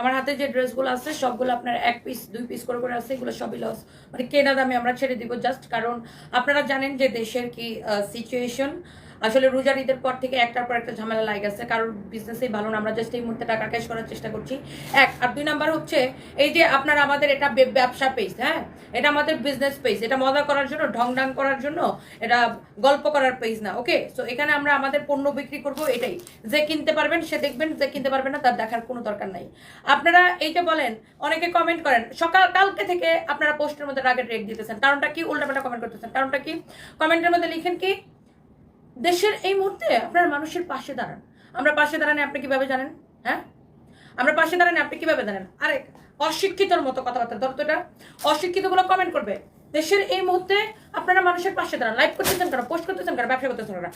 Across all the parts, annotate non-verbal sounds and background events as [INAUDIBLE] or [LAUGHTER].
আমার হাতে যে ড্রেসগুলো আছে, সবগুলো আপনার এক পিস দুই পিস করে করে আছে, এগুলো সবই লস মানে কেনা দামে আমরা ছেড়ে দিব জাস্ট কারণ আপনারা জানেন যে দেশের কি সিচুয়েশন আসলে রোজার ঈদের পর থেকে একটার পর একটা ঝামেলা লাগে গেছে। কারোর বিজনেসেই ভালো না, আমরা জাস্ট এই মুহূর্তে টাকা ক্যাশ করার চেষ্টা করছি। এক, আর দুই নাম্বার হচ্ছে, এই যে আপনার আমাদের এটা ব্যবসা পেজ হ্যাঁ? এটা আমাদের বিজনেস পেজ এটা মজা করার জন্য ঢং ঢাং করার জন্য, এটা গল্প করার পেজ না ওকে সো এখানে আমরা আমাদের পণ্য বিক্রি করব এটাই। যে কিনতে পারবেন, সে দেখবেন, যে কিনতে পারবেন না, তার দেখার কোনো দরকার নাই। আপনারা এই যে বলেন, অনেকে কমেন্ট করেন, সকাল, কালকে থেকে আপনারা পোস্টের মধ্যে রাগের রেক দিতেছেন। কারণটা কি? উল্টাপাল্টা কমেন্ট করতেছেন। কারণটা কি? কমেন্টের মধ্যে লিখেন কি? দেশের এই মুহূর্তে আপনার মানুষের পাশে দাঁড়ান। আমরা পাশে দাঁড়ানি আপনি কীভাবে জানেন? হ্যাঁ? আমরা পাশে দাঁড়ানি আপনি কীভাবে জানেন? আরে, অশিক্ষিতর মতো কথাবার্তা। ধরতো এটা। অশিক্ষিতগুলো কমেন্ট করবে। দেশের এই মুহূর্তে আপনারা মানুষের পাশে দাঁড়ান লাইভ করতেছেন কেন? পোস্ট করতেছেন কেন? ব্যবসা করতেছেন কেন?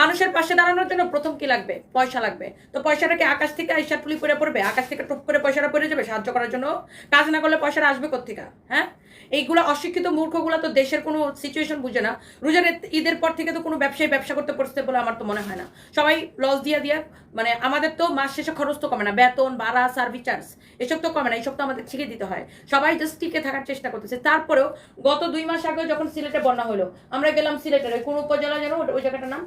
মানুষের পাশে দাঁড়ানোর জন্য প্রথম কি লাগবে? পয়সা লাগবে। তো পয়সাটা কি আকাশ থেকে আইসা টুলি করে পড়বে? আকাশ থেকে টুপ করে পয়সাটা পড়ে যাবে সাহায্য করার জন্য? কাজ না করলে পয়সাটা আসবে কোথেকে হ্যাঁ? এইগুলো অশিক্ষিত মূর্খগুলো তো দেশের কোনো সিচুয়েশন বুঝে না। রোজার ঈদের পর থেকে তো কোনো ব্যবসায়ী ব্যবসা করতে পারছে বলে আমার তো মনে হয় না। সবাই লস দিয়া দিয়া মানে আমাদের তো মাস শেষে খরচ তো কমে না। বেতন, ভাড়া সার্ভিস চার্জ এসব তো কমে না। এইসব তো আমাদের ছিঁড়ে দিতে হয়। সবাই জাস্ট টিকে থাকার চেষ্টা করতেছে। তারপরেও গত দুই মাস আগে যখন সিলেটে বন্যা হলো আমরা গেলাম সিলেটের, কোন উপজেলা জানো ওই জায়গাটার নাম?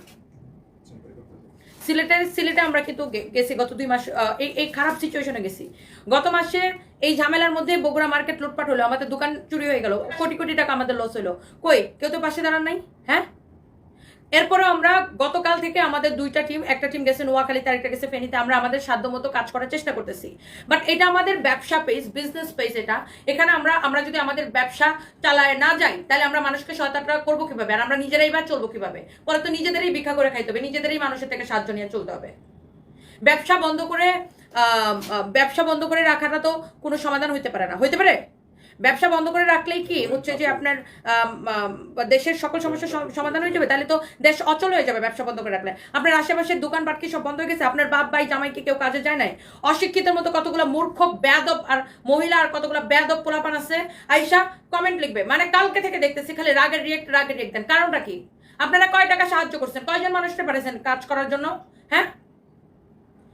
সিলেটের সিলেটে আমরা কিন্তু গেছি গত দুই মাস এই এই খারাপ সিচুয়েশনে গেছি। গত মাসে এই ঝামেলার মধ্যে বগুড়া মার্কেট লুটপাট হলো, আমাদের দোকান চুরি হয়ে গেল, কোটি কোটি টাকা আমাদের লস হলো কই? কেউ তো পাশে দাঁড়ান নাই? হ্যাঁ? এরপরে আমরা গতকাল থেকে আমাদের দুইটা টিম একটা টিম গেছে নোয়াখালীতে আরেকটা গেছে ফেনীতে, আমরা আমাদের সাধ্য মতো কাজ করার চেষ্টা করতেছি। বাট এটা আমাদের ব্যবসা পেজ বিজনেস পেজ এটা। এখানে আমরা আমরা যদি আমাদের ব্যবসা চালায় না যাই, তাহলে আমরা মানুষকে সহায়তা করব কীভাবে? আর আমরা নিজেরাই বা চলবো কীভাবে? পরে তো নিজেদেরই ভিক্ষা করে খাইতে হবে, নিজেদেরই মানুষের থেকে সাহায্য নিয়ে চলতে হবে। ব্যবসা বন্ধ করে ব্যবসা বন্ধ করে রাখাটা তো কোনো সমাধান হইতে পারে না। হইতে পারে? ব্যবসা বন্ধ করে রাখলেই কি হচ্ছে যে আপনার দেশের সকল সমস্যার সমাধান হয়ে যাবে? তাহলে তো দেশ অচল হয়ে যাবে ব্যবসা বন্ধ করে রাখলে। আপনার আশেপাশের দোকানপাট কি সব বন্ধ হয়ে গেছে? আপনার বাপ, ভাই জামাইকে কেউ কাজে যায় নাই? অশিক্ষিতের মতো কতগুলো মূর্খ, বেয়াদব আর মহিলা আর কতগুলো বেয়াদব পোলাপান আছে? আইসা কমেন্ট লিখবে। মানে কালকে থেকে দেখতেছি, খালি রাগের রিয়েক্ট রাগের রিয়েক্ট দেন। কারণটা কি? আপনারা কয় টাকা সাহায্য করছেন? কয়জন মানুষকে পারেছেন কাজ করার জন্য? হ্যাঁ?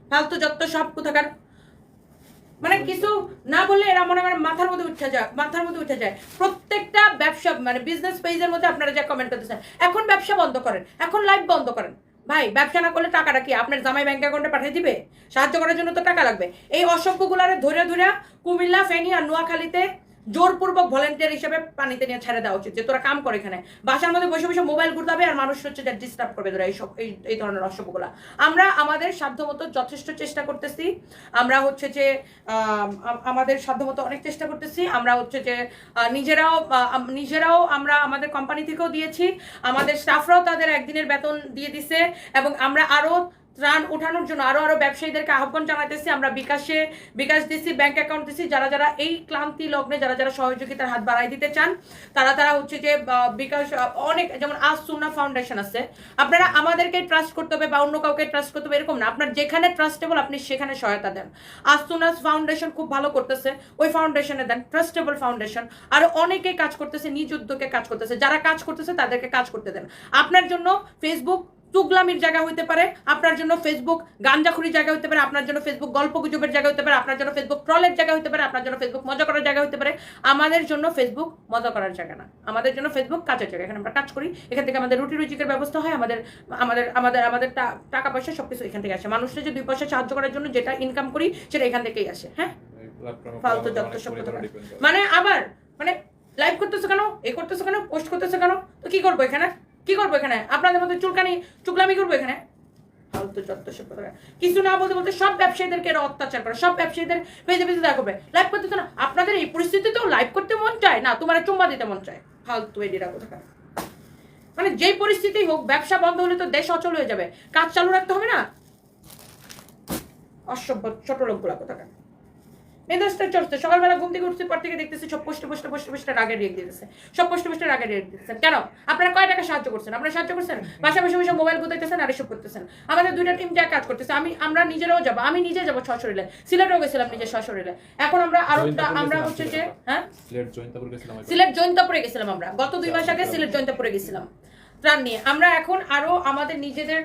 ফালতু যত সব কোথাকার মানে কিছু না বললে এরা মনে হয় মাথার মধ্যে উঠে যায়, মাথার মধ্যে উঠে যায়। প্রত্যেকটা ব্যবসা মানে বিজনেস পেজের মধ্যে আপনারা যা কমেন্ট করতেছেন, এখন ব্যবসা বন্ধ করেন, এখন লাইভ বন্ধ করেন। ভাই, ব্যবসা না করলে টাকাটা কি? আপনার জামাই ব্যাংক অ্যাকাউন্টে পাঠিয়ে দিবে? সাহায্য করার জন্য তো টাকা লাগবে। এই অসভ্যগুলারে ধরে ধরে কুমিল্লা, ফেনী আর নোয়াখালীতে জোরপূর্বক ভলেন্টিয়ার হিসেবে পানিতে নিয়ে ছেড়ে দেওয়া উচিত যে তোরা কাম করে এখানে। বাসার মধ্যে বসে বসে মোবাইল ঘুরতে হবে আর মানুষ হচ্ছে যে ডিস্টার্ব করবে ধরে এইসব এই এই ধরনের অসভ্যগুলা। আমরা আমাদের সাধ্যমতো যথেষ্ট চেষ্টা করতেছি। আমরা হচ্ছে যে আম, আম- আমাদের সাধ্যমতো অনেক চেষ্টা করতেছি। আমরা হচ্ছে যে নিজেরাও নিজেরাও আমরা আমাদের কোম্পানি থেকেও দিয়েছি। আমাদের স্টাফরাও তাদের একদিনের বেতন দিয়ে দিছে এবং আমরা আরও ত্রাণ ওঠানোর জন্য আরও আরও ব্যবসায়ীদেরকে আহ্বান জানাতেছি আমরা বিকাশে, বিকাশ দিছি, ব্যাংক অ্যাকাউন্ট দিচ্ছি যারা যারা এই ক্লান্তি লগ্নে, যারা যারা সহযোগিতার হাত বাড়াই দিতে চান, তারা তারা হচ্ছে যে বিকাশ অনেক যেমন আজ সুনা ফাউন্ডেশন আছে। আপনারা আমাদেরকে ট্রাস্ট করতে হবে বা অন্য কাউকে ট্রাস্ট করতে হবে এরকম না। আপনার যেখানে ট্রাস্টেবল আপনি সেখানে সহায়তা দেন। আসুনাস ফাউন্ডেশন খুব ভালো করতেছে। ওই ফাউন্ডেশনে দেন ট্রাস্টেবল ফাউন্ডেশন। আর অনেকেই কাজ করতেছে, নিজ উদ্যোগে কাজ করতেছে। যারা কাজ করতেছে, তাদেরকে কাজ করতে দেন। আপনার জন্য ফেসবুক তুগলামির জায়গা হইতে পারে, আপনার জন্য ফেসবুক গাঞ্জাখুরির জায়গা হতে পারে, আপনার জন্য ফেসবুক গল্প গুজবের জায়গা হতে পারে, আপনার জন্য ফেসবুক ট্রলের জায়গা হতে পারে, আপনার জন্য ফেসবুক মজা করার জায়গা হতে পারে, আমাদের জন্য ফেসবুক মজা করার জায়গা না। আমাদের জন্য ফেসবুক কাজের জায়গা। এখানে আমরা কাজ করি, এখান থেকে আমাদের রুটি রুচিকের ব্যবস্থা হয়, আমাদের আমাদের আমাদের আমাদের টাকা পয়সা সবকিছু এখান থেকে আসে। মানুষের যে দুই পয়সা সাহায্য করার জন্য যেটা ইনকাম করি, সেটা এখান থেকেই আসে হ্যাঁ? ফালতু যত সব মানে আবার মানে লাইভ করতেছো কেন? এই করতেছো কেন? পোস্ট করতেছো কেন? তো কি করব এখানে? কি করব এখানে? আপনাদের মধ্যে চুলকানি চুকলামি করব এখানে? ফালতু কথা। কিছু না বলতে বলতে সব ব্যবসায়ীদেরকে এরা অত্যাচার করে। সব ব্যবসায়ীদের পেজে পেজে দেখা লাইভ করতেছো না, আপনাদের এই পরিস্থিতিতেও লাইভ করতে মন চায়? না, তোমার চুম্বা দিতে মন চায়। ফালতু এডিরা কোথাকার। মানে যেই পরিস্থিতি হোক, ব্যবসা বন্ধ হলে তো দেশ অচল হয়ে যাবে। কাজ চালু রাখতে হবে না? অসভ্য ছোট লোকগুলা কোথাকার। মেজাজটা চলছে সকালবেলা ঘুম থেকে উঠতে পর থেকে দেখতেছি সব পোস্টে পোস্টে পোস্টে পোস্টে রাগে রেখ দিতেছে। সব পোস্টে পোস্টে রাগে রেখ দিতেছেন কেন? আপনারা কয় টাকা সাহায্য করছেন? আপনারা সাহায্য করছেন? বাসা বসে বসে মোবাইল গুতাইতেছেন আর এসব করতেছেন। আমাদের দুইটা টিম যা কাজ করতেছে আমি আমরা নিজেরাও যাব আমি নিজে যাব সশরীরে। সিলেটেও গেছিলাম নিজের সশরীরে। এখন আমরা আরও আমরা হচ্ছে যে হ্যাঁ? সিলেট জয়ন্তাপুর জৈন্তাপুরে গেছিলাম আমরা। গত দুই মাস আগে সিলেট জৈন্তাপুরে গেছিলাম। ত্রাণ নিয়ে। আমরা এখন আরও আমাদের নিজেদের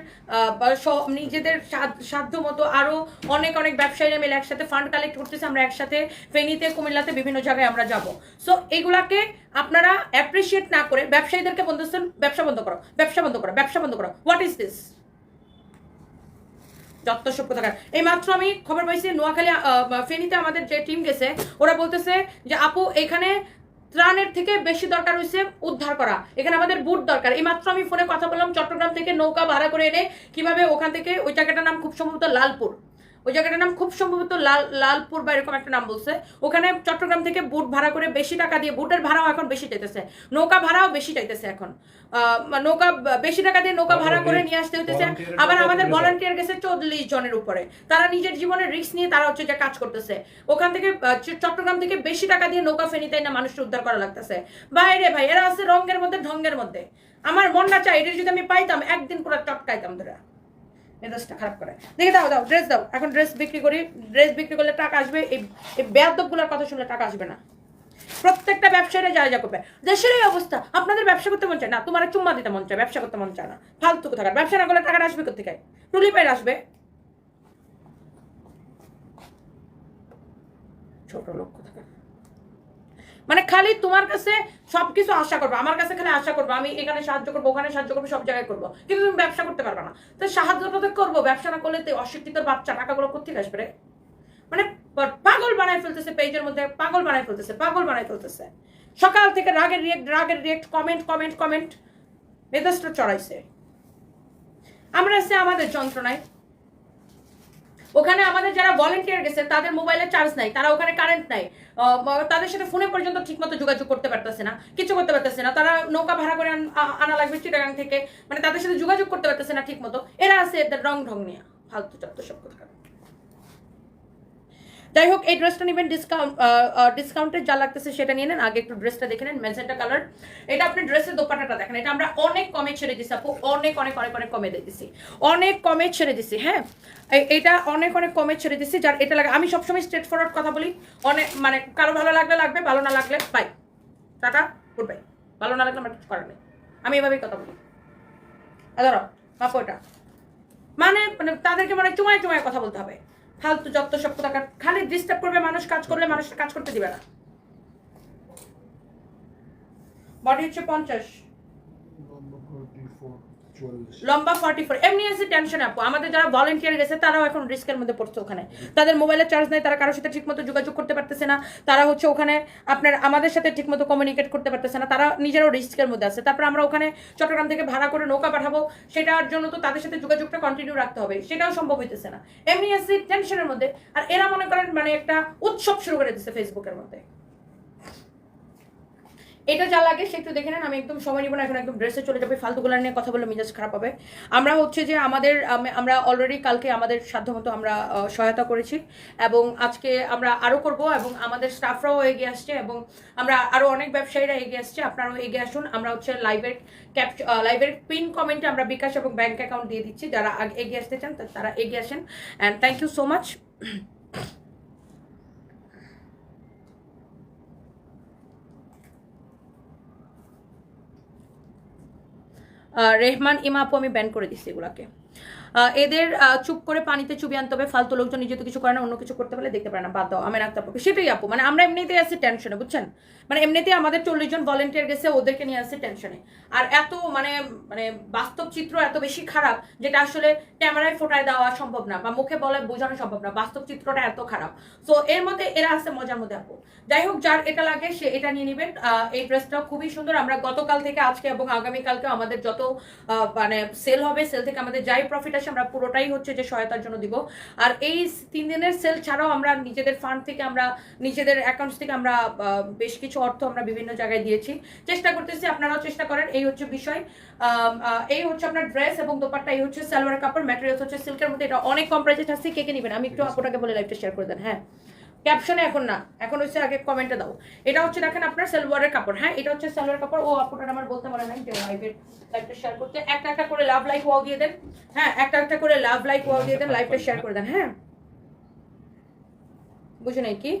নিজেদের সাধ্য- মতো আরও অনেক অনেক ব্যবসায়ীরা মিলে একসাথে ফান্ড কালেক্ট করতেছি। আমরা একসাথে ফেনীতে, কুমিল্লাতে বিভিন্ন জায়গায় আমরা যাব। সো এগুলাকে আপনারা অ্যাপ্রিসিয়েট না করে ব্যবসায়ীদেরকে বলতেছেন ব্যবসা বন্ধ করো, ব্যবসা বন্ধ করো, ব্যবসা বন্ধ করো। হোয়াট ইজ দিস যত সভ্য থাকার এই মাত্র আমি খবর পাইছি, নোয়াখালী ফেনীতে আমাদের যে টিম গেছে, ওরা বলতেছে যে, আপু, এখানে ত্রাণের থেকে বেশি দরকার হয়েছে উদ্ধার করা। এখানে আমাদের বুট দরকার। এইমাত্র আমি ফোনে কথা বললাম চট্টগ্রাম থেকে নৌকা ভাড়া করে এনে কীভাবে ওখান থেকে ওই জায়গাটার নাম খুব সম্ভবত লালপুর। ওই জায়গাটার নাম খুব সম্ভবত লাল লালপুর বা এরকম একটা নাম বলছে। ওখানে চট্টগ্রাম থেকে বুট ভাড়া করে বেশি টাকা দিয়ে বুটের ভাড়াও এখন বেশি চাইতেছে। নৌকা ভাড়াও বেশি চাইতেছে এখন। আহ, নৌকা বেশি টাকা দিয়ে নৌকা ভাড়া করে নিয়ে আসতে হইতেছে। আবার আমাদের ভলান্টিয়ার গেছে চল্লিশ জনের উপরে। তারা নিজের জীবনের রিস্ক নিয়ে তারা হচ্ছে যে কাজ করতেছে। ওখান থেকে চট্টগ্রাম থেকে বেশি টাকা দিয়ে নৌকা ফেনিতে না মানুষকে উদ্ধার করা লাগতেছে। বাইরে ভাই এরা আছে রঙের মধ্যে ঢঙ্গের মধ্যে। আমার মন না চাই এটা যদি আমি পাইতাম একদিন পুরো চটকাইতাম ধরে। মেজাজটা খারাপ করে। দেখে দাও দাও ড্রেস দাও। এখন ড্রেস বিক্রি করি ড্রেস বিক্রি করলে টাকা আসবে, এই এই বেয়াদবগুলোর কথা শুনলে টাকা আসবে না। প্রত্যেকটা ব্যবসায়ীরা যা যা করবে। দেশের এই অবস্থা, আপনাদের ব্যবসা করতে মন চায়? না, তোমার চুম্মা দিতে মন চায়, ব্যবসা করতে মন চায় না। ফালতু থাকার ব্যবসা না করলে টাকাটা আসবে কোথেকে টুলি পাইর আসবে। ছোট লোক মানে খালি তোমার কাছে সবকিছু আশা করব, আমার কাছে খালি আশা করব, আমি এখানে সাহায্য করব, ওখানে সাহায্য করব, সব জায়গায় করব, কিন্তু তুমি ব্যবসা করতে পারবে না। তো সাহায্যটা তো করব, ব্যবসা না করলে তো অশিক্ষিত বাচ্চা টাকাগুলো কোথেকে আসবে রে? মানে পাগল বানায় ফেলতেছে পেজের মধ্যে, পাগল বানায় ফেলতেছে, পাগল বানায় ফেলতেছে। সকাল থেকে রাগের রিয়েক্ট রাগের রিয়েক্ট কমেন্ট কমেন্ট কমেন্ট মেজাজটা চড়াইছে। আমরা আছি আমাদের যন্ত্রণায়। ওখানে আমাদের যারা ভলেন্টিয়ার গেছে, তাদের মোবাইলে চার্জ নাই, তারা ওখানে কারেন্ট নাই। তাদের সাথে ফোনে পর্যন্ত ঠিকমতো যোগাযোগ করতে পারতেছে না, কিছু করতে পারতেছে না। তারা নৌকা ভাড়া করে আনা লাগবে চিটাগাং থেকে। মানে তাদের সাথে যোগাযোগ করতে পারতেছে না ঠিকমতো। এরা আছে এদের রং ঢং নিয়ে, ফালতু চত্ব সব কথা যাই হোক, এই ড্রেসটা নেবেন ডিসকাউন্ট ডিসকাউন্টের যা লাগতেছে সেটা নিয়ে নেন। আগে একটু ড্রেসটা দেখে নেন, ম্যাজেন্টা কালার এটা আপনি ড্রেসের দোপাটাটা দেখেন। এটা আমরা অনেক কমে ছেড়ে দিছি, আপু। অনেক অনেক অনেক অনেক কমে দিয়ে দিছি। অনেক কমে ছেড়ে দিছি হ্যাঁ? এটা অনেক অনেক কমে ছেড়ে দিছি, যার এটা লাগে আমি সবসময় স্ট্রেট ফরওয়ার্ড কথা বলি। অনেক মানে কারও ভালো লাগলে লাগবে, ভালো না লাগলে বাই টাটা গুড বাই ভালো না লাগলে আমার কিছু করার নেই। আমি এভাবেই কথা বলি। ধরো বাপু এটা। মানে মানে তাদেরকে মানে চুমায় চুমায় কথা বলতে হবে। ফালতু যত সব কথা খালি ডিস্টার্ব করবে মানুষ, কাজ করলে মানুষ কাজ করতে দিবে না। বডি হচ্ছে পঞ্চাশ। লম্বা ফর্টি ফোর এমনি আছে টেনশন আপু। আমাদের যারা ভলেন্টিয়ার গেছে, তারাও এখন রিস্কের মধ্যে পড়ছে ওখানে। তাদের মোবাইলের চার্জ নেই, তারা কারোর সাথে ঠিকমতো যোগাযোগ করতে পারতেছে না। তারা হচ্ছে ওখানে আপনার, আমাদের সাথে ঠিকমতো কমিউনিকেট করতে পারতেছে না। তারা নিজেরাও রিস্কের মধ্যে আছে। তারপর আমরা ওখানে চট্টগ্রাম থেকে ভাড়া করে নৌকা পাঠাবো। সেটার জন্য তো তাদের সাথে যোগাযোগটা কন্টিনিউ রাখতে হবে। সেটাও সম্ভব হইতেছে না। এমনি আছে টেনশনের মধ্যে। আর এরা মনে করেন মানে একটা উৎসব শুরু করে দিচ্ছে ফেসবুকের মধ্যে। এটা যা লাগে সে একটু দেখে নেন। আমি একদম সময় নিব না, এখন একদম ড্রেসে চলে যাবে। ফালতুগুলো নিয়ে কথা বলে মেজাজ খারাপ হবে। আমরা হচ্ছে যে আমাদের আমরা অলরেডি কালকে আমাদের সাধ্যমতো আমরা সহায়তা করেছি এবং আজকে আমরা আরও করব এবং আমাদের স্টাফরাও এগিয়ে আসছে এবং আমরা আরও অনেক ব্যবসায়ীরা এগিয়ে আসছে। আপনারাও এগিয়ে আসুন। আমরা হচ্ছে লাইভের ক্যাপ লাইভের পিন কমেন্টে আমরা বিকাশ এবং ব্যাংক অ্যাকাউন্ট দিয়ে দিচ্ছি। যারা এগিয়ে আসতে চান তারা এগিয়ে আসেন। And thank you so much Rehman ইমাপু আমি ব্যান করে দিচ্ছি এগুলাকে। এদের চুপ করে পানিতে চুবি আনতে হবে, ফালতু লোকজন নিজে তো কিছু করে না, অন্য কিছু করতে পারলে দেখতে পারে না, বাদ দাও আমি রাখতে পারব সেটাই আপু মানে আমরা এমনিতেই আছি টেনশনে বুঝছেন? মানে এমনিতেই আমাদের চল্লিশ জন ভলেন্টিয়ার গেছে, ওদেরকে নিয়ে আসছে টেনশনে আর এত মানে মানে বাস্তব চিত্র এত বেশি খারাপ, যেটা আসলে ক্যামেরায় ফোটায় দেওয়া সম্ভব না, বা মুখে বলে বোঝানো সম্ভব না, বাস্তব চিত্রটা এত খারাপ। সো এর মধ্যে এরা আছে মজার মধ্যে আপু। যাই হোক, যার এটা লাগে, সে এটা নিয়ে নেবেন। এই ড্রেসটা খুবই সুন্দর। আমরা গতকাল থেকে আজকে এবং আগামীকালকে আমাদের যত মানে সেল হবে সেল থেকে আমাদের যাই প্রফিট আছে আমরা পুরোটাই হচ্ছে যে সহায়তার জন্য দিব। আর এই তিন দিনের সেল ছাড়াও আমরা নিজেদের ফান্ড থেকে আমরা নিজেদের অ্যাকাউন্টস থেকে আমরা বেশ কিছু অর্থ আমরা বিভিন্ন জায়গায় দিয়েছি। চেষ্টা করতেছি আপনারাও চেষ্টা করেন এই হচ্ছে বিষয়। আহ, এই হচ্ছে আপনার ড্রেস এবং দোপারটা এই হচ্ছে সালোয়ার কাপড় ম্যাটেরিয়ালস হচ্ছে সিল্কের মধ্যে এটা অনেক কম প্রাইসে থাকছে কে কে নেবেন? আমি একটু আপনাকে বলে লাইভটা শেয়ার করে দেন হ্যাঁ। ক্যাপশনে এখন না, এখন হচ্ছে আগে কমেন্টে দাও। এটা হচ্ছে দেখেন আপনার সালোয়ারের কাপড় হ্যাঁ? এটা হচ্ছে সালোয়ার কাপড়। ও, আপনারা আমার বলতে পারে নাই, যে লাইভের লাইভটা শেয়ার করতে। একটা একটা করে লাভ লাইক ওয়াও দিয়ে দেন হ্যাঁ? একটা একটা করে লাভ লাইক ওয়াও দিয়ে দেন লাইভটা শেয়ার করে দেন হ্যাঁ? বুঝে নাই কি?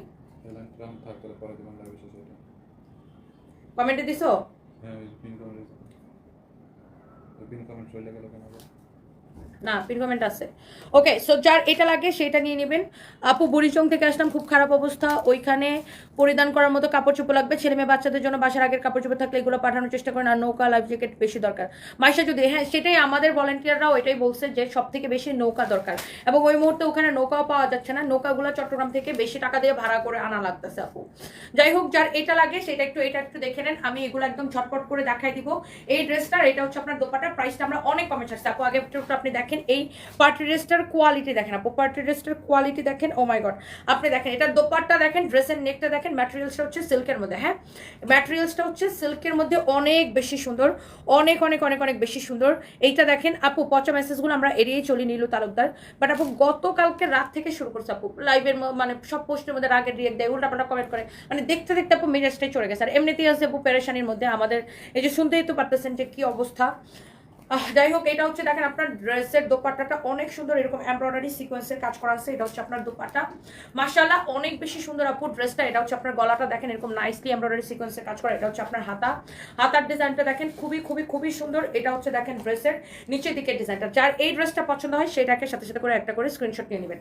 কমেন্টে দিছো? হ্যাঁ পিন কমেন্ট পিন কমেন্ট চলে গেল কেন? না, পিন আছে। ওকে সো যার এটা লাগে, সেটা নিয়ে নেবেন। আপু বুড়িচং থেকে আসলাম, খুব খারাপ অবস্থা। ওইখানে পরিধান করার মতো কাপড় চোপড় লাগবে। ছেলে মেয়ে বাচ্চাদের জন্য বাসার আগের কাপড় চোপড় থাকলে এগুলো পাঠানোর চেষ্টা করেন। আর নৌকা লাইফ জ্যাকেট বেশি দরকার। মাইশা যদি হ্যাঁ সেটাই আমাদের ভলেন্টিয়াররাও এটাই বলছে যে সব থেকে বেশি নৌকা দরকার। এবং ওই মুহূর্তে ওখানে নৌকাও পাওয়া যাচ্ছে না। নৌকাগুলো চট্টগ্রাম থেকে বেশি টাকা দিয়ে ভাড়া করে আনা লাগতেছে, আপু। যাই হোক, যার এটা লাগে, সেটা একটু, এটা একটু দেখে নেন। আমি এগুলো একদম ঝটপট করে দেখাই দিব। এই ড্রেসটার এটা হচ্ছে আপনার দোপাটার প্রাইসটা আমরা অনেক কমে ছাড়ছি, আপু। আগে একটু আপনি দেখেন এই পার্টি ড্রেসটার কোয়ালিটি দেখেন আপু পার্টি ড্রেসটার কোয়ালিটি দেখেন ও মাই গড আপনি দেখেন, এটা দোপাট্টা দেখেন ড্রেসের নেকটা দেখেন ম্যাটেরিয়ালসটা হচ্ছে সিল্কের মধ্যে হ্যাঁ? ম্যাটেরিয়ালসটা হচ্ছে সিল্কের মধ্যে অনেক বেশি সুন্দর, অনেক অনেক অনেক অনেক বেশি সুন্দর। এইটা দেখেন, আপু, পচা মেসেজগুলো আমরা এড়িয়ে চলি নীলু তালুকদার। বাট আপু, গতকালকে রাত থেকে শুরু করছে আপু লাইভের মানে সব পোস্টের মধ্যে রাগের রিয়েক্ট দেয়, উল্টাপাল্টা কমেন্ট করে। মানে দেখতে দেখতে আপু মেজাজটাই চলে গেছে। আর এমনিতেই আছে আপু, পেরেশানির মধ্যে আমাদের, এই যে শুনতেই তো পারতেছেন যে কি অবস্থা। যাই হোক, এটা হচ্ছে দেখেন আপনার ড্রেসের দোপাট্টাটা অনেক সুন্দর, এরকম এমব্রয়ডারি সিকোয়েন্সের কাজ করা আছে, এটা হচ্ছে আপনার দোপাট্টা। মাশাআল্লাহ, অনেক বেশি সুন্দর আপু ড্রেসটা, এটা হচ্ছে আপনার গলাটা দেখেন এরকম নাইসলি এমব্রয়ডারি সিকোয়েন্সের কাজ করা, এটা হচ্ছে আপনার হাতা। হাতার ডিজাইনটা দেখেন খুবই খুবই খুবই সুন্দর, এটা হচ্ছে দেখেন ড্রেসের নিচের দিকে ডিজাইনটা। যার এই ড্রেসটা পছন্দ হয়, সেটাকে সাথে সাথে করে একটা করে স্ক্রিনশট নিয়ে নেবেন।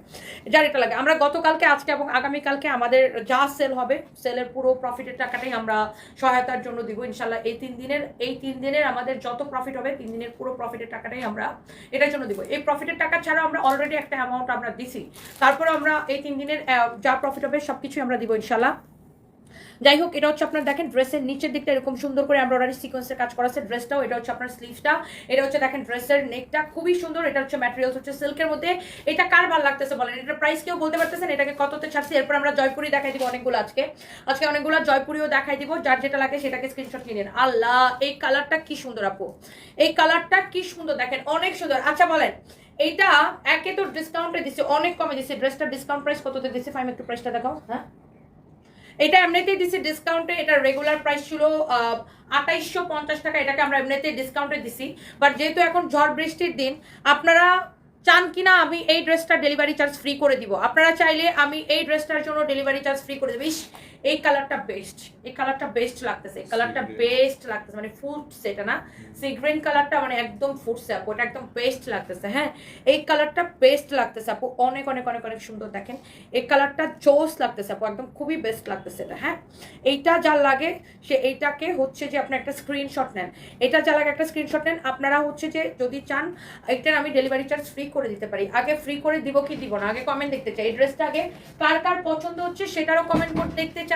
যার এটা লাগে, আমরা গতকালকে, আজকে এবং আগামীকালকে আমাদের যা সেল হবে সেলের পুরো প্রফিটের টাকাটাই আমরা সহায়তার জন্য দিব ইনশাল্লাহ এই তিন দিনের, এই তিন দিনের আমাদের যত প্রফিট হবে, তিন দিনের পুরো প্রফিটের টাকাটাই আমরা এটার জন্য দিব। এই প্রফিটের টাকা ছাড়া আমরা অলরেডি একটা অ্যামাউন্ট আমরা দিছি। তারপরে আমরা এই তিন দিনের যা প্রফিট হবে সব কিছুই আমরা দিব ইনশাল্লাহ যাই হোক, এটা হচ্ছে আপনার দেখেন ড্রেসের নিচের দিকটা এরকম সুন্দর করে এমব্রয়ডারি সিকোয়েন্সের কাজ করা আছে। ড্রেসটাও এটা হচ্ছে আপনার স্লিভসটা এটা হচ্ছে দেখেন ড্রেসের নেকটা খুবই সুন্দর। এটা হচ্ছে ম্যাটেরিয়ালস হচ্ছে সিল্কের মধ্যে। এটা কার ভালো লাগতেছে বলেন? এটা প্রাইস কেউ বলতে পারতেছেন এটাকে কততে ছাড়ছি? এরপর আমরা জয়পুরি দেখাই দিব অনেকগুলো আজকে। আজকে অনেকগুলো জয়পুরিও দেখাই দিব। যার যেটা লাগে সেটাকে স্ক্রিনশট নিয়ে নিন। আল্লাহ, এই কালারটা কি সুন্দর আপু। এই কালারটা কি সুন্দর দেখেন, অনেক সুন্দর। আচ্ছা বলেন এইটা একে তো ডিসকাউন্টে দিচ্ছে, অনেক কমে দিচ্ছে। ড্রেসটা ডিসকাউন্ট প্রাইস কততে দিচ্ছে? ফাইম একটু প্রাইসটা দেখাও। হ্যাঁ? এটা এমনিতেই দিছি ডিসকাউন্টে এটা রেগুলার প্রাইস ছিল আঠাইশশো পঞ্চাশ টাকা, এটাকে আমরা এমনিতে ডিসকাউন্টে দিছি। বাট যেহেতু এখন ঝড় বৃষ্টির দিন, আপনারা চান কিনা আমি এই ড্রেসটা ডেলিভারি চার্জ ফ্রি করে দিব। আপনারা চাইলে আমি এই ড্রেসটার জন্য ডেলিভারি চার্জ ফ্রি করে দেবো। এই কালারটা বেস্ট এই কালারটা বেস্ট লাগতেছে এই কালারটা বেস্ট লাগতেছে মানে ফুটছে এটা না? সি গ্রিন কালারটা মানে একদম ফুটছে আপু এটা একদম বেস্ট লাগতেছে হ্যাঁ? এই কালারটা বেস্ট লাগতেছে আপু অনেক অনেক অনেক অনেক সুন্দর দেখেন। এই কালারটা জোস লাগতেছে আপু একদম খুবই বেস্ট লাগতেছে এটা হ্যাঁ? এইটা যা লাগে সে এইটাকে হচ্ছে যে আপনি একটা স্ক্রিনশট নেন। এটা যা লাগে একটা স্ক্রিনশট নেন আপনারা হচ্ছে যে যদি চান এটার আমি ডেলিভারি চার্জ ফ্রি করে দিতে পারি। আগে ফ্রি করে দিব কি দিব না? আগে কমেন্ট দেখতে চাই। এই ড্রেসটা আগে কার কার পছন্দ হচ্ছে সেটারও কমেন্ট করতে দেখতে চাই।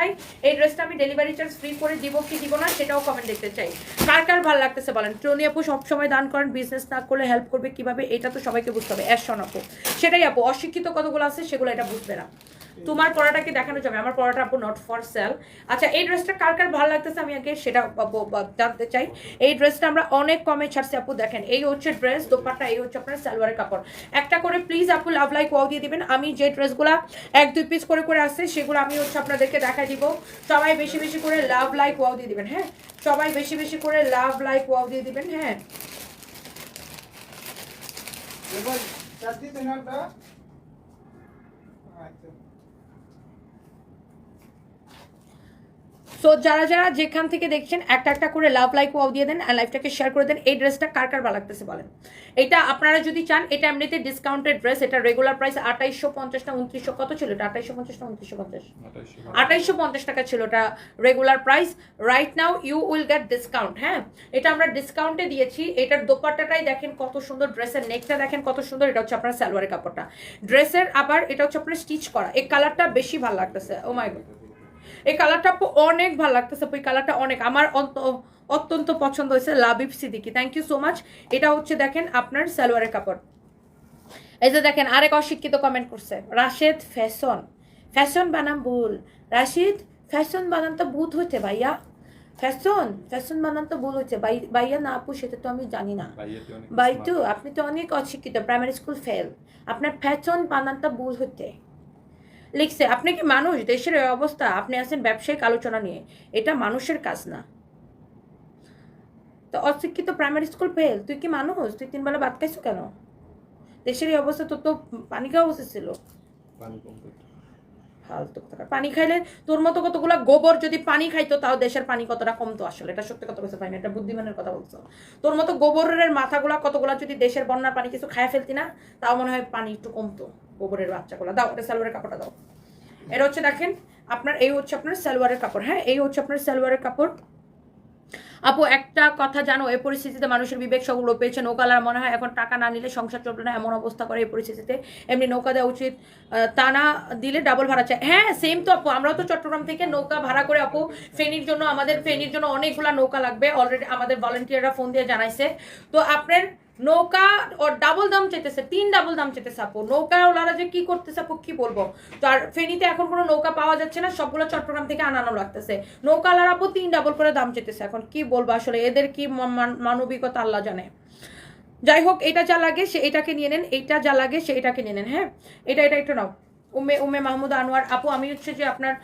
এই ড্রেসটা আমি ডেলিভারি চার্জ ফ্রি করে দিব কি দিব না সেটাও কমেন্ট দেখতে চাই। কার কার ভালো লাগতেছে বলেন? ট্রনি আপু সবসময় দান করেন বিজনেস না করলে হেল্প করবে কীভাবে? এটা তো সবাইকে বুঝতে হবে। অ্যাশন আপু। সেটাই আপু, অশিক্ষিত কতগুলো আছে সেগুলো এটা বুঝবে না। তোমার পড়াটাকে দেখানো যাবে, আমার পড়াটা আপু নট ফর সেল আচ্ছা এই ড্রেসটা কার কার ভালো লাগতেছে আমি আগে সেটা জানতে চাই। এই ড্রেসটা আমরা অনেক কমে ছাড়ছি আপু দেখেন। এই হচ্ছে ড্রেস, দোপাট্টা, এই হচ্ছে আপনার সালোয়ারের কাপড়। একটা করে প্লিজ আপু লাভ লাইক ওয়াও দিয়ে দিবেন। আমি যে ড্রেসগুলো এক, দুই পিস করে করে আসছে, সেগুলো আমি হচ্ছে আপনাদেরকে দেখা দিব। সবাই বেশি বেশি করে লাভ লাইক ওয়াও দিয়ে দিবেন হ্যাঁ? সবাই বেশি বেশি করে লাভ লাইক ওয়াও দিয়ে দিবেন হ্যাঁ? এবার চারটি তিনটা আচ্ছা। সো যারা যারা যেখান থেকে দেখছেন একটা একটা করে লাভ লাইক ওয়াও দিয়ে দেন আর লাইফটাকে শেয়ার করে দেন এই ড্রেসটা কার কার ভালো লাগতেছে বলেন? এটা আপনারা যদি চান এটা এমনিতে ডিসকাউন্টেড ড্রেস এটা রেগুলার প্রাইস আঠাইশশো পঞ্চাশ না উনত্রিশশো কত ছিল এটা? আঠাইশশো পঞ্চাশ না উনত্রিশশো পঞ্চাশ? আঠাইশশো আঠাইশশো পঞ্চাশ টাকা ছিল এটা regular price right now you will get discount হ্যাঁ? এটা আমরা ডিসকাউন্টে দিয়েছি। এটার দোপাট্টাটাই দেখেন কত সুন্দর ড্রেসের নেকটা দেখেন কত সুন্দর এটা হচ্ছে আপনার সালোয়ারের কাপড়টা। ড্রেসের আবার এটা হচ্ছে আপনার স্টিচ করা। এই কালারটা বেশি ভালো লাগতেছে। ও মাই গড এই কালারটা আপু অনেক ভালো লাগতেছে আপু এই কালারটা অনেক। আমার অন্ত- অত্যন্ত পছন্দ হয়েছে Labib Siddiqui. Thank you so much এটা হচ্ছে দেখেন আপনার সালোয়ারের কাপড়। এই যে দেখেন আরেক অশিক্ষিত কমেন্ট করছে রাশেদ ফ্যাশন। ফ্যাশন বানাম ভুল। রাশিদ ফ্যাশন বানান তো ভূত হচ্ছে ভাইয়া। ফ্যাশন ফ্যাশন বানান তো ভুল হচ্ছে ভাই ভাইয়া না আপু সেটা তো আমি জানি না। ভাই তো আপনি তো অনেক অশিক্ষিত। প্রাইমারি স্কুল ফেল আপনার ফ্যাশন বানানটা ভুল হচ্ছে লিখছে, আপনি কি মানুষ? দেশের অবস্থা। আপনি আছেন ব্যবসায়িক আলোচনা নিয়ে। এটা মানুষের কাজ না। তো অশিক্ষিত প্রাইমারি স্কুল ফেল তুই কি মানুষ? তুই তিন বেলা ভাত খাইছো কেন? দেশের এই অবস্থা তো তো পানি খাওয়া উচিত ছিল। ফালতু কথা পানি খাইলে তোর মতো কতগুলো গোবর যদি পানি খাইতো, তাও দেশের পানি কতটা কমতো আসলে? এটা সত্যি কথা বলছে পারি এটা বুদ্ধিমানের কথা বলছো। তোর মতো গোবরের মাথাগুলো কতগুলো যদি দেশের বন্যার পানি কিছু খায় ফেলতি না, তাও মনে হয় পানি একটু কমতো গোবরের বাচ্চাগুলো। দাও ওটা সালোয়ারের কাপড়টা দাও। এটা হচ্ছে দেখেন, আপনার এই হচ্ছে আপনার সালোয়ারের কাপড় হ্যাঁ? এই হচ্ছে আপনার সালোয়ারের কাপড়। আপু, একটা কথা জানো, এই পরিস্থিতিতে মানুষের বিবেক সবগুলো পেয়েছে। নৌকালার মনে হয় এখন টাকা না নিলে সংসার চলবে না, এমন অবস্থা করে এই পরিস্থিতিতে। এমনি নৌকা দেওয়া উচিত তা না দিলে ডাবল ভাড়া চাই। হ্যাঁ সেম তো আপু, আমরাও তো চট্টগ্রাম থেকে নৌকা ভাড়া করে আপু, ফেনির জন্য, আমাদের ফেনির জন্য অনেকগুলো নৌকা লাগবে। অলরেডি আমাদের ভলেন্টিয়াররা ফোন দিয়ে জানাইছে। তো আপনার নৌকা ওর ডাবল দাম চাইতেছে, তিন ডাবল দাম চাইতেছে আপু। নৌকা ওনারা যে কি করতেছে আপু, কি বলব? তো আর ফেনীতে এখন কোনো নৌকা পাওয়া যাচ্ছে না, সবগুলো চট্টগ্রাম থেকে আনানো লাগতেছে। নৌকা আলার আপু তিন ডাবল করে দাম চাইতেছে এখন, কি বলব আসলে? এদের কি মান- মান- মানবিকতা আল্লাহ জানে। যাই হোক, এটা যা লাগে সে এটাকে নিয়ে নেন এটা যা লাগে সে এটাকে নিয়ে নেন হ্যাঁ? এটা এটা একটু নাও। উমে উমে মাহমুদ আনোয়ার, আপু, আমি হচ্ছে যে আপনার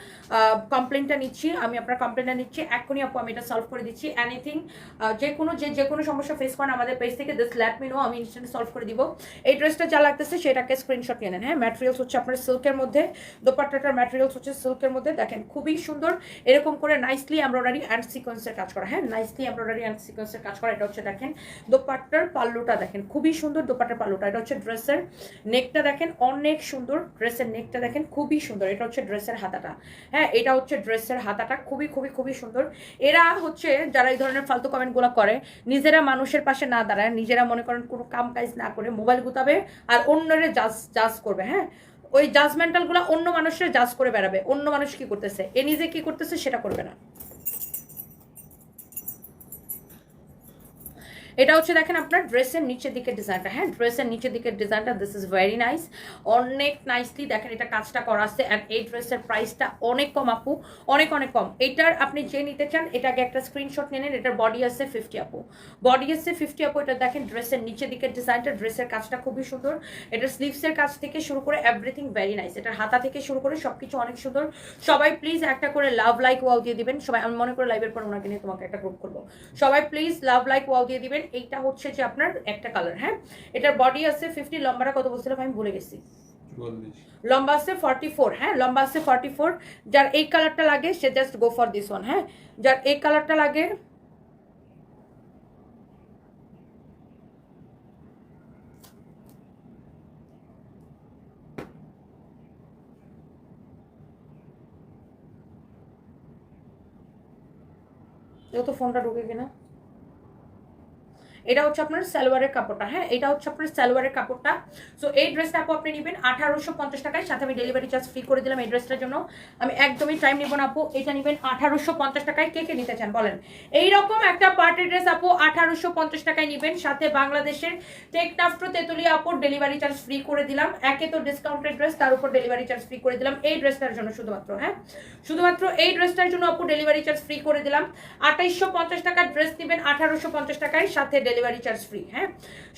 কমপ্লেনটা নিচ্ছি, আমি আপনার কমপ্লেনটা নিচ্ছি এখনই আপু আমি এটা সলভ করে দিচ্ছি এনিথিং যে কোনো, যে যে কোনো সমস্যা ফেস করেন আমাদের পেজ থেকে দিস ল্যাট মি নো আমি ইনস্ট্যান্ট সলভ করে দিব। এই ড্রেসটা যা লাগতেছে সেটাকে স্ক্রিনশট নিয়ে নেন হ্যাঁ ম্যাটেরিয়ালস হচ্ছে আপনার সিল্কের মধ্যে, দোপাট্টাটার ম্যাটেরিয়ালস হচ্ছে সিল্কের মধ্যে, দেখেন খুবই সুন্দর, এরকম করে নাইসলি এমব্রয়ডারি অ্যান্ড সিকোয়েন্সের কাজ করা হ্যাঁ নাইসলি এমব্রয়ডারি অ্যান্ড সিকোয়েন্সের কাজ করা, এটা হচ্ছে দেখেন দোপাট্টার পাল্লুটা, দেখেন খুবই সুন্দর দোপাট্টার পাল্লুটা, এটা হচ্ছে ড্রেসের নেকটা দেখেন অনেক সুন্দর ড্রেসের নেকটা দেখেন খুবই সুন্দর। এটা হচ্ছে ড্রেসের হাতাটা। হ্যাঁ এটা হচ্ছে ড্রেসের হাতাটা। খুবই খুবই খুবই সুন্দর। এরা হচ্ছে যারা এই ধরনের ফালতু কমেন্টগুলো করে, নিজেরা মানুষের পাশে না দাঁড়ায়, নিজেরা মনে করেন কোনো কাম কাজ না করে মোবাইল গুতাবে আর অন্যরে জাজ জাজ করবে হ্যাঁ? ওই জাজমেন্টালগুলো অন্য মানুষের জাজ করে বেড়াবে। অন্য মানুষ কি করতেছে? এ নিজে কি করতেছে সেটা করবে না। এটা হচ্ছে দেখেন আপনার ড্রেসের নিচের দিকের ডিজাইনটা হ্যাঁ ড্রেসের নিচের দিকের ডিজাইনটা দিস ইজ ভেরি নাইস অনেক নাইসলি দেখেন এটা কাজটা করা আছে অ্যান্ড এই ড্রেসের প্রাইসটা অনেক কম আপু, অনেক অনেক কম। এটার আপনি যে নিতে চান, এটাকে একটা স্ক্রিনশট নিয়ে নেন, এটার বডি আছে ফিফটি আপু। বডি আছে ফিফটি আপু, এটা দেখেন ড্রেসের নিচের দিকের ডিজাইনটা ড্রেসের কাজটা খুবই সুন্দর। এটার স্লিভসের কাজ থেকে শুরু করে এভরিথিং ভেরি নাইস এটার হাতা থেকে শুরু করে সবকিছু অনেক সুন্দর। সবাই প্লিজ একটা করে লাভ লাইক ওয়াও দিয়ে দিবেন। সবাই, আমি মনে করে লাইভের পর ওনাকে নিয়ে তোমাকে একটা গ্রুপ করব। সবাই প্লিজ লাভ লাইক ওয়াও দিয়ে দিবেন। এইটা হচ্ছে যে আপনার একটা কালার হ্যাঁ? এটার বডি আছে ফিফটি লম্বাটা কত বলছিলাম? আমি ভুলে গেছি। লম্বা আছে ফর্টি ফোর হ্যাঁ? লম্বা আছে ফর্টি ফোর যার এই কালারটা লাগে সে just go for this one হ্যাঁ? যার এই কালারটা লাগে তো ফোনটা ঢুকে কিনা। এটা হচ্ছে আপনার সালোয়ারের কাপড়টা হ্যাঁ? এটা হচ্ছে আপনার সালোয়ারের কাপড়টা। সো এই ড্রেসটা আপু আপনি নেবেন আঠারোশো পঞ্চাশ টাকায়। সাথে আমি ডেলিভারি চার্জ ফ্রি করে দিলাম এই ড্রেসটার জন্য। আমি একদমই টাইম নিব না আপু। এটা নেবেন আঠারোশো পঞ্চাশ টাকায়। কে কে নিতে চান বলেন? এইরকম একটা পার্টি ড্রেস আপু আঠারোশো পঞ্চাশ টাকায় নেবেন। সাথে বাংলাদেশের টেকনাফ্টো তেতুলিয়া আপুর ডেলিভারি চার্জ ফ্রি করে দিলাম। একে তো ডিসকাউন্টেড ড্রেস তার উপর ডেলিভারি চার্জ ফ্রি করে দিলাম এই ড্রেসটার জন্য শুধুমাত্র হ্যাঁ? শুধুমাত্র এই ড্রেসটার জন্য আপু ডেলিভারি চার্জ ফ্রি করে দিলাম। আঠাইশশো পঞ্চাশ টাকার ড্রেস নেবেন আঠারোশো পঞ্চাশ টাকায়। সাথে ডেলিভারি চার্জ ফ্রি হ্যাঁ?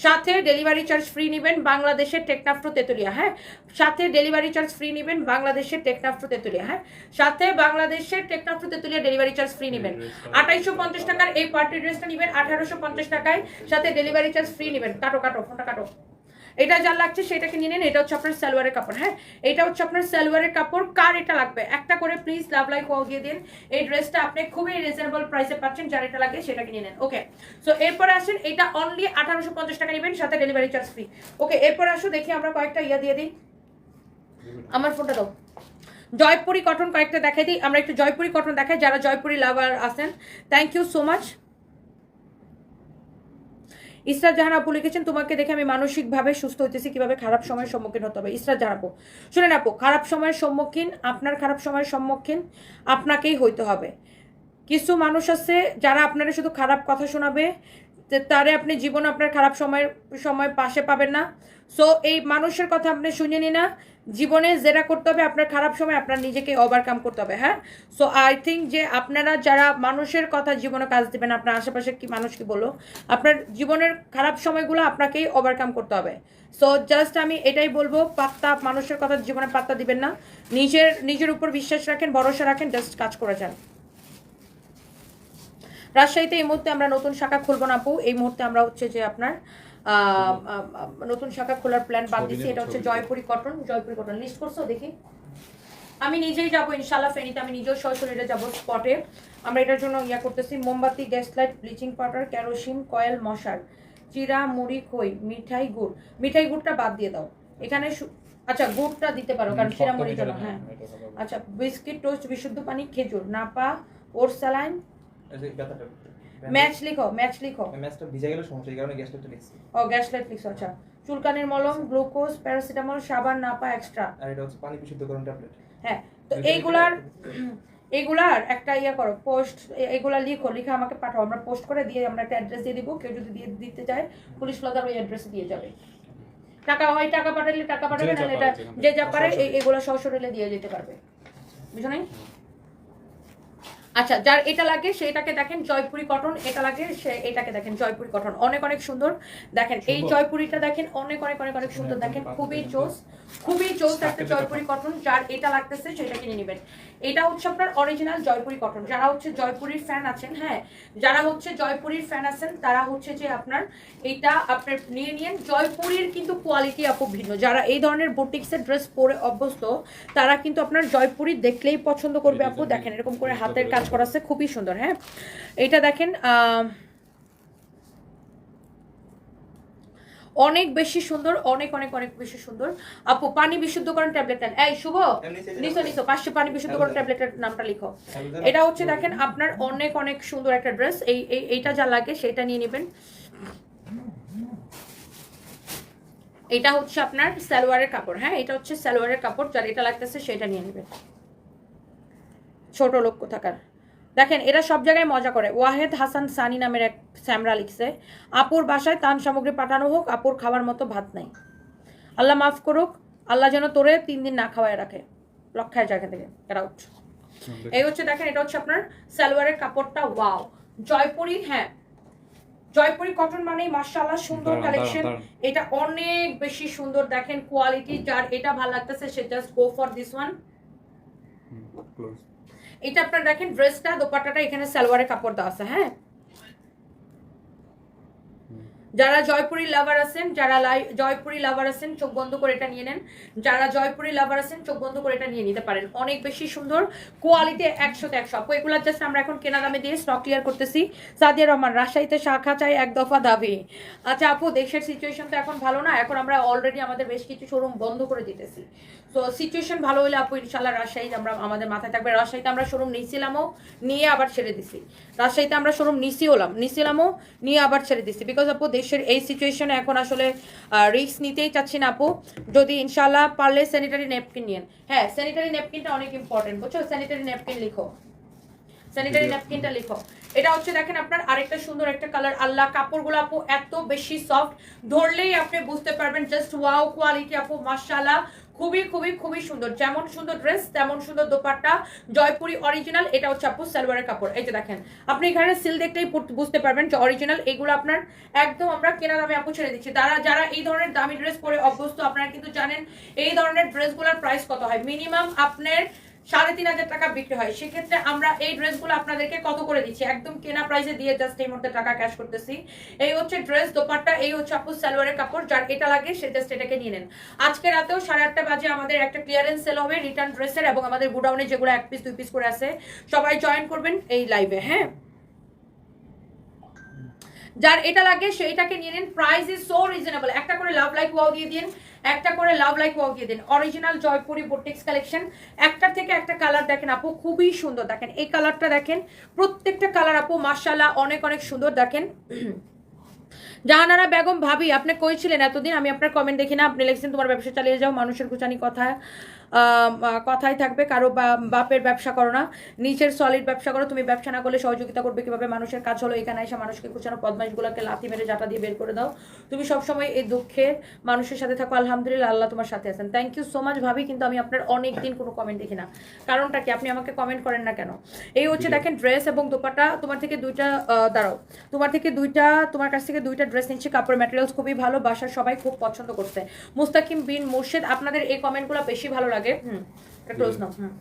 সাথে ডেলিভারি চার্জ ফ্রি নেবেন বাংলাদেশের টেকনাফ্রো তেতুলিয়া হ্যাঁ? সাথে ডেলিভারি চার্জ ফ্রি নেবেন বাংলাদেশের টেকনাফ্রো তেতুলিয়া হ্যাঁ? সাথে বাংলাদেশের টেকনাফ্রো তেতুলিয়া ডেলিভারি চার্জ ফ্রি নেবেন। আঠাইশো পঞ্চাশ টাকার এই পার্টি ড্রেসটা নেবেন আঠারোশো পঞ্চাশ টাকায়, সাথে ডেলিভারি চার্জ ফ্রি নেবেন। কাটো কাটো, ফোনটা কাটো। এটা যা লাগছে সেটাকে নিয়ে নিন, এটা হচ্ছে আপনার সালোয়ারের কাপড় হ্যাঁ? এটা হচ্ছে আপনার সালোয়ারের কাপড়, কার এটা লাগবে? একটা করে প্লিজ লাভ লাইক ওয়াও দিয়ে দিন। এই ড্রেসটা আপনি খুবই রিজনেবল প্রাইসে পাচ্ছেন, যার এটা লাগে সেটাকে নিয়ে নেন ওকে সো এরপরে আসেন, এটা অনলি আঠারোশো পঞ্চাশ টাকা নেবেন, সাথে ডেলিভারি চার্জ ফ্রি ওকে এরপর আসো, দেখি আমরা কয়েকটা ইয়া দিয়ে দিই। আমার ফোনটা দাও। জয়পুরি কটন কয়েকটা দেখাই দিই, আমরা একটু জয়পুরি কটন দেখাই, যারা জয়পুরি লাভার আছেন thank you so much Israt Jahan আপু লিখেছেন তোমাকে দেখে আমি মানসিকভাবে সুস্থ হইতেছি, কীভাবে খারাপ সময়ের সম্মুখীন হতে হবে। ইসরাত জাহান আপু শুনেন আপু, খারাপ সময়ের সম্মুখীন, আপনার খারাপ সময়ের সম্মুখীন আপনাকেই হইতে হবে। কিছু মানুষ আছে যারা আপনারা শুধু খারাপ কথা শোনাবে তারে আপনি জীবন আপনার খারাপ সময়ের, সময় পাশে পাবেন না। সো এই মানুষের কথা আপনি শুনে নি না জীবনে যেটা করতে হবে, আপনার খারাপ সময় আপনার নিজেকে ওভারকাম করতে হবে হ্যাঁ? সো আই থিঙ্ক যে আপনারা যারা মানুষের কথা জীবনে কাজ দিবেন, আপনার আশেপাশে কি মানুষ কি বলো আপনার জীবনের খারাপ সময়গুলো আপনাকেই ওভারকাম করতে হবে। সো জাস্ট আমি এটাই বলব, পাত্তা, মানুষের কথা জীবনে পাত্তা দিবেন না। নিজের নিজের উপর বিশ্বাস রাখেন, ভরসা রাখেন জাস্ট কাজ করে যান। রাজশাহীতে এই মুহূর্তে আমরা নতুন শাখা খুলবো না আপু, এই মুহূর্তে আমরা হচ্ছে যে আপনার নতুন শাখা খোলার প্ল্যান বাদ দিচ্ছি এটা হচ্ছে Jaipuri cotton Jaipuri cotton list করছ দেখি। আমি নিজেই যাব ইনশাল্লাহ ফেনীতে আমি নিজেও সরাসরি যাব স্পটে আমরা এটার জন্য ইয়া করতেছি মোমবাতি gas light bleaching powder kerosene coil মশার চিরা মুড়ি খই মিঠাই গুড়। মিঠাই গুড়টা বাদ দিয়ে দাও। এখানে আচ্ছা গুড়টা দিতে পারো কারণ চিরা মুড়ির জন্য হ্যাঁ। আচ্ছা বিস্কিট টোস্ট বিশুদ্ধ পানি খেজুর নাপা ওর স্যালাইন। ম্যাচ লিখো ম্যাচ লিখো। ম্যাচটা ভিজে গেলে সমস্যা এই কারণে লিখছি ও গ্যাস লাইট লিখছো আচ্ছা। চুলকানির মলম গ্লুকোজ প্যারাসিটামল সাবান নাপা এক্সট্রা আর এটা হচ্ছে পানি বিশুদ্ধকরণ ট্যাবলেট হ্যাঁ তো এইগুলার লিখে [CLEARS THROAT] এইগুলার একটা ইয়ে করো পোস্ট এগুলা লিখো লিখে আমাকে পাঠাও। আমরা পোস্ট করে দিয়ে আমরা একটা অ্যাড্রেস দিয়ে দিব। কেউ যদি দিয়ে দিতে চায় পুলিশ প্লাজার ওই অ্যাড্রেসে দিয়ে যাবে। টাকা হয় টাকা পাঠালে টাকা পাঠাবে যা এটা যে যা পারে। এগুলো সশরীরে দিয়ে যেতে পারবে। বুঝো নাই? আচ্ছা যার এটা লাগে সেটাকে দেখেন জয়পুরি কটন এটা লাগে সে এটাকে দেখেন জয়পুরি কটন অনেক অনেক সুন্দর। দেখেন এই জয়পুরিটা দেখেন অনেক অনেক অনেক অনেক সুন্দর। দেখেন খুবই চোস খুবই চোস একটা জয়পুরি কটন যার এটা লাগতেছে সেটা কিনে নেবেন। এটা হচ্ছে আপনার অরিজিনাল জয়পুরি কটন যারা হচ্ছে জয়পুরির ফ্যান আছেন হ্যাঁ যারা হচ্ছে জয়পুরির ফ্যান আছেন তারা হচ্ছে যে আপনার এটা আপনার নিয়ে নিন। জয়পুরির কিন্তু কোয়ালিটি আপু ভিন্ন। যারা এই ধরনের বুটিক্সের ড্রেস পরে অভ্যস্ত তারা কিন্তু আপনার জয়পুরি দেখলেই পছন্দ করবে আপু। দেখেন এরকম করে হাতের কাজ করা আছে খুবই সুন্দর হ্যাঁ। এটা দেখেন অনেক বেশি সুন্দর অনেক অনেক অনেক বেশি সুন্দর। আপু পানি বিশুদ্ধকরণ ট্যাবলেট নেন এই শুভ? এমনি চেয়ে নিশো নিশো পাঁচশো পানি বিশুদ্ধকরণ ট্যাবলেটের নামটা লিখো। এটা হচ্ছে দেখেন আপনার অনেক অনেক সুন্দর একটা ড্রেস। এই এই- এইটা যা লাগে সেটা নিয়ে নেবেন। এটা হচ্ছে আপনার সালোয়ারের কাপড় হ্যাঁ? এটা হচ্ছে সালোয়ারের কাপড় যার এটা লাগতেছে সেটা নিয়ে নেবেন। ছোট লোক কোথাকার? দেখেন এরা সব জায়গায় মজা করে। ওয়াহেদ হাসান সানি নামের এক স্যামরা লিখছে আপুর বাসায় তান সামগ্রী পাঠানো হোক আপুর খাবার মতো ভাত নাই। আল্লাহ মাফ করুক আল্লাহ যেন তোরে তিন দিন না খাওয়ায় রাখে। লক্ষায় জায়গা থেকে Get out. এই হচ্ছে দেখেন এটা হচ্ছে আপনার সালোয়ারের কাপড়টা ওয়াও জয়পুরি হ্যাঁ। জয়পুরি কটন মানেই মার্শাল্লাহ সুন্দর কালেকশন। এটা অনেক বেশি সুন্দর দেখেন কোয়ালিটি যার এটা ভালো লাগতেছে সে just go for this one close এটা আপনার দেখেন ড্রেসটা দোপাট্টাটা এখানে সালোয়ারের কাপড় দেওয়া আছে হ্যাঁ? যারা জয়পুরি লাভার আছেন, যারা জয়পুরি লাভার আছেন, চোখ বন্ধ করে এটা নিয়ে নেন। যারা জয়পুরি লাভার আছেন, চোখ বন্ধ করে এটা নিয়ে নিতে পারেন। অনেক বেশি সুন্দর কোয়ালিটি একশোতে একশো। আপু জাস্ট আমরা এখন কেনা দামে দিয়ে স্টক ক্লিয়ার করতেছি। সাদিয়া রহমান, রাজশাহীতে শাখা চাই এক দফা দাবি। আচ্ছা আপু, দেশের সিচুয়েশন তো এখন ভালো না, এখন আমরা অলরেডি আমাদের বেশ কিছু শোরুম বন্ধ করে দিতেছি। তো সিচুয়েশন ভালো হলে আপু ইনশাল্লাহ রাজশাহী আমরা, আমাদের মাথায় থাকবে, রাজশাহীতে আমরা শোরুম নিয়েছিলামও, নিয়ে আবার ছেড়ে দিছি। রাজশাহীতে আমরা শোরুম নিছি হলাম নিছিলামও নিয়ে আবার ছেড়ে দিছি। বিকজ আপু দেশের এই সিচুয়েশনে এখন আসলে রিস্ক নিতেই চাচ্ছি না আপু। যদি ইনশাল্লাহ পারলে স্যানিটারি ন্যাপকিন নিয়েন। হ্যাঁ স্যানিটারি ন্যাপকিনটা অনেক ইম্পর্টেন্ট বুঝছ? স্যানিটারি ন্যাপকিন লিখো। স্যানিটারি ন্যাপকিনটা লিখো। এটা হচ্ছে দেখেন আপনার আরেকটা সুন্দর একটা কালার আল্লাহ কাপড়গুলো আপু এত বেশি সফট ধরলেই আপনি বুঝতে পারবেন জাস্ট ওয়াও কোয়ালিটি আপু মাশাআল্লাহ। খুবই খুবই খুবই সুন্দর। যেমন সুন্দর ড্রেস তেমন সুন্দর দোপাট্টা, জয়পুরি অরিজিনাল এটা হচ্ছে আপু সালোয়ারের কাপড়। এই যে দেখেন, আপনি এখানে সিল দেখলেই বুঝতে পারবেন যে অরিজিনাল এগুলো আপনার একদম আমরা কেনা দামে আপু ছেড়ে দিচ্ছি। তারা, যারা এই ধরনের দামি ড্রেস পরে অভ্যস্ত, আপনারা কিন্তু জানেন এই ধরনের ড্রেসগুলোর প্রাইস কত হয়? মিনিমাম আপনার সাড়ে তিন হাজার টাকা বিক্রি হয়। সেক্ষেত্রে আমরা এই ড্রেসগুলো আপনাদেরকে কত করে দিচ্ছি? একদম কেনা প্রাইসে দিয়ে জাস্ট এই মুহূর্তে টাকা ক্যাশ করতেছি। এই হচ্ছে ড্রেস দোপাট্টা, এই হচ্ছে আপু সালোয়ারের কাপড়, যার এটা লাগে সে জাস্ট এটাকে নিয়ে নেন। আজকে রাতেও সাড়ে আটটা বাজে আমাদের একটা ক্লিয়ারেন্স সেল হবে রিটার্ন ড্রেসের এবং আমাদের গুডাউনে যেগুলো এক পিস দুই পিস করে আছে, সবাই জয়েন করবেন এই লাইভে হ্যাঁ? যার এটা লাগে, সেইটাকে নিয়ে নিন। প্রাইস ইজ সো রিজনেবল একটা করে লাভ লাইক ওয়াও দিয়ে দিন, একটা করে লাভ লাইক ওয়াও দিয়ে দিন। অরিজিনাল জয়পুরি বোটিক্স কালেকশন একটার থেকে একটা কালার দেখেন আপু, খুবই সুন্দর। দেখেন, এই কালারটা দেখেন, প্রত্যেকটা কালার আপু মার্শাল্লাহ অনেক অনেক সুন্দর। দেখেন, জাহানারা বেগম ভাবি, আপনি কইছিলেন এতদিন? আমি আপনার কমেন্ট দেখি না। আপনি লিখছেন, তোমার ব্যবসা চালিয়ে যাও, মানুষের কুচানি কথা। কথাই থাকবে কারও বা- বাপের ব্যবসা করো না। নিচের সলিড ব্যবসা করো তুমি ব্যবসা না করলে সহযোগিতা করবে কীভাবে? মানুষের কাজ হলো এখানে এসে মানুষকে কুচানো পদমাইশগুলোকে লাথি মেরে জাটা দিয়ে বের করে দাও। তুমি সবসময় এই দুঃখের মানুষের সাথে থাকো। আলহামদুলিল্লাহ আল্লাহ তোমার সাথে আছেন। থ্যাংক ইউ সো মাচ ভাবি কিন্তু আমি আপনার অনেক দিন কোনো কমেন্ট দেখি না। কারণটা কি? আপনি আমাকে কমেন্ট করেন না কেন? এই হচ্ছে দেখেন ড্রেস এবং দোপাটা তোমার থেকে দুইটা দাঁড়াও। তোমার থেকে দুইটা তোমার কাছ থেকে দুইটা ড্রেস নিচ্ছি। কাপড় ম্যাটেরিয়ালস খুবই ভালো বাসার সবাই খুব পছন্দ করছে। মুস্তাকিম বিন মুর্শেদ আপনাদের এই কমেন্টগুলো বেশি ভালো লাগে হুম। ক্লোজ নাও। হুম।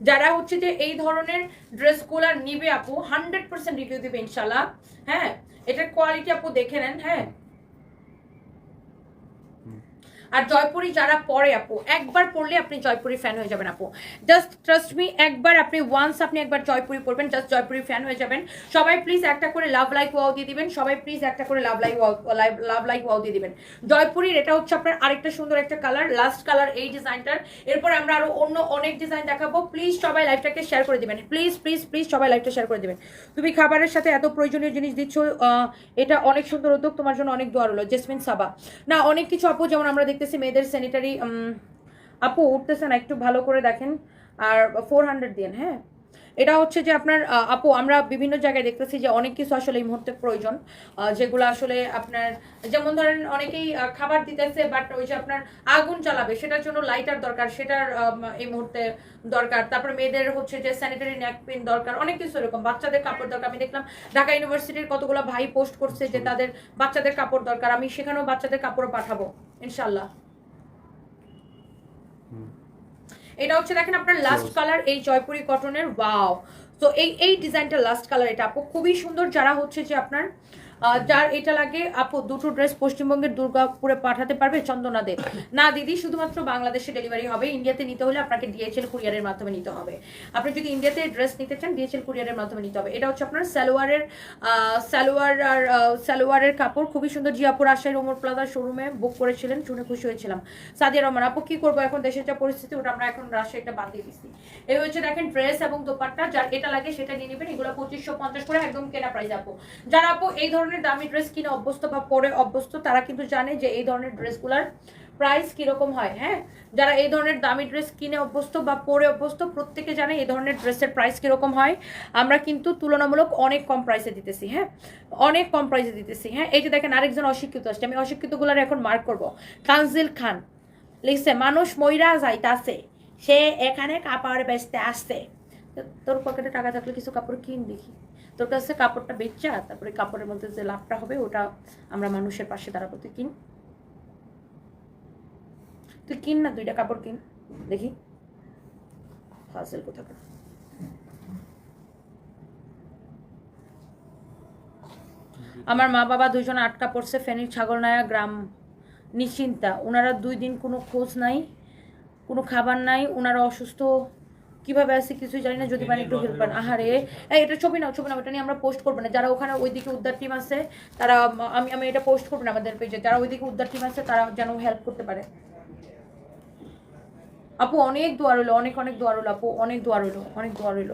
যারা হচ্ছে যে এই ধরনের ড্রেসগুলো নিবে আপু হান্ড্রেড পার্সেন্ট রিভিউ দিবে ইনশাল্লাহ হ্যাঁ এটার কোয়ালিটি আপু দেখে নেন হ্যাঁ। আর জয়পুরি যারা পরে আপু, একবার পড়লে আপনি জয়পুরি ফ্যান হয়ে যাবেন, আপু। জাস্ট ট্রাস্ট মি একবার আপনি ওয়ান্স আপনি একবার জয়পুরি পড়বেন জাস্ট জয়পুরি ফ্যান হয়ে যাবেন। সবাই প্লিজ একটা করে লাভ লাইক ওয়াও দিয়ে দিবেন, সবাই প্লিজ একটা করে love like wow love like wow দিয়ে দিবেন। জয়পুরির এটা হচ্ছে আপনার আরেকটা সুন্দর একটা কালার লাস্ট কালার এই ডিজাইনটার এরপর আমরা আরও অন্য অনেক ডিজাইন দেখাবো। প্লিজ সবাই লাইভটাকে শেয়ার করে দিবেন। প্লিজ প্লিজ প্লিজ সবাই লাইভটা শেয়ার করে দিবেন। তুমি খাবারের সাথে এত প্রয়োজনীয় জিনিস দিচ্ছ এটা অনেক সুন্দর উদ্যোগ, তোমার জন্য অনেক দোয়া রইল। জেসমিন সাবা না, অনেক কিছু, আপু, যেমন আমরা দেখতেছি মেয়েদের স্যানিটারি আপু উঠতেছে না, একটু ভালো করে দেখেন। আর ফোর হান্ড্রেড দিন হ্যাঁ? এটা হচ্ছে যে আপনার আপু আমরা বিভিন্ন জায়গায় দেখতেছি যে অনেক কিছু আসলে এই মুহূর্তে প্রয়োজন যেগুলো আসলে আপনার যেমন ধরেন অনেকেই খাবার দিতেছে বাট ওই যে আপনার আগুন জ্বালাবে সেটার জন্য লাইটার দরকার সেটার এই মুহূর্তে দরকার। তারপর মেয়েদের হচ্ছে যে স্যানিটারি ন্যাপকিন দরকার অনেক কিছু এরকম বাচ্চাদের কাপড় দরকার। আমি দেখলাম ঢাকা ইউনিভার্সিটির কতগুলো ভাই পোস্ট করছে যে তাদের বাচ্চাদের কাপড় দরকার আমি সেখানেও বাচ্চাদের কাপড় পাঠাবো ইনশাল্লাহ হুম এটা হচ্ছে দেখেন আপনার লাস্ট কালার এই জয়পুরি কটনের ওয়াও তো এই এই ডিজাইনটা লাস্ট কালার এটা আপু খুবই সুন্দর যারা হচ্ছে যে আপনার আহ, যার এটা লাগে আপু দুটো ড্রেস পশ্চিমবঙ্গের দুর্গাপুরে পাঠাতে পারবে চন্দনা দে না দিদি শুধুমাত্র বাংলাদেশে ডেলিভারি হবে। ইন্ডিয়াতে নিতে হলে আপনাকে ডিএচএল কুরিয়ারের মাধ্যমে নিতে হবে। আপনি যদি ইন্ডিয়াতে ড্রেস নিতে চান ডিএচএল কুরিয়ারের মাধ্যমে নিতে হবে। এটা হচ্ছে আপনার সালোয়ারের আহ, সালোয়ার আর আহ, সালোয়ারের কাপড়। খুবই সুন্দর জিয়াপুর আশাই ওমর প্লাজার শোরুমে বুক করেছিলেন শুনে খুশি হয়েছিলাম। সাদিয়া রহমান আপু কি করব এখন? দেশের যা পরিস্থিতি ওটা আমরা এখন রাজশাহীটা বাদ দিয়ে দিচ্ছি। এই হচ্ছে দেখেন ড্রেস এবং দোপাট্টা যার এটা লাগে সেটা নিয়ে নেবেন। এগুলো পঁচিশশো পঞ্চাশ করে একদম কেনা প্রাইস আপু। যারা আপু এই ধরনের দামি ড্রেস কিনে অভ্যস্ত বা পরে অভ্যস্ত, তারা কিন্তু জানে যে এই ধরনের ড্রেসগুলার প্রাইস কীরকম হয় হ্যাঁ? যারা এই ধরনের দামি ড্রেস কিনে অভ্যস্ত বা পরে অভ্যস্ত, প্রত্যেকে জানে এই ধরনের ড্রেসের প্রাইস কীরকম হয়। আমরা কিন্তু তুলনামূলক অনেক কম প্রাইসে দিতেছি হ্যাঁ? অনেক কম প্রাইসে দিতেছি হ্যাঁ? এই যে দেখেন, আরেকজন অশিক্ষিত আসছে, আমি অশিক্ষিতগুলার এখন মার্ক করব। তানজিল খান, লিখছে, মানুষ ময়রা যাইতাছে, সে এখানে কাপড় বেচতে আসছে। তোর পকেটে টাকা থাকলে কিছু কাপড় কিন দেখি। তোর কাছে কাপড়টা বেচা, তারপরে কাপড়ের মধ্যে যে লাভটা হবে, ওটা আমরা মানুষের পাশে দাঁড়াবো। তুই কিন। তুই কিন না, দুইটা কাপড় কিন। দেখি। ফাসেল কোথাকার। আমার মা বাবা দুইজন আটকা পড়ছে, ফেনীর ছাগলনায়া গ্রাম। নিশ্চিন্তা। ওনারা দুই দিন কোনো খোঁজ নাই, কোনো খাবার নাই ওনারা অসুস্থ। কীভাবে আছে কিছুই জানি না, যদি মানে একটু হেল্প পান। আহারে এটা ছবি নাও ছবি নাও, এটা নিয়ে আমরা পোস্ট করব না। যারা ওখানে ওইদিকে উদ্ধার টিম আছে, তারা আমি আমি এটা পোস্ট করব না আমাদের পেজে যারা ওইদিকে উদ্ধার টিম আছে, তারা যেন হেল্প করতে পারে। আপু, অনেক দোয়া রইল অনেক অনেক দোয়ার হলো, আপু, অনেক দোয়া রইল অনেক দোয়ার রইল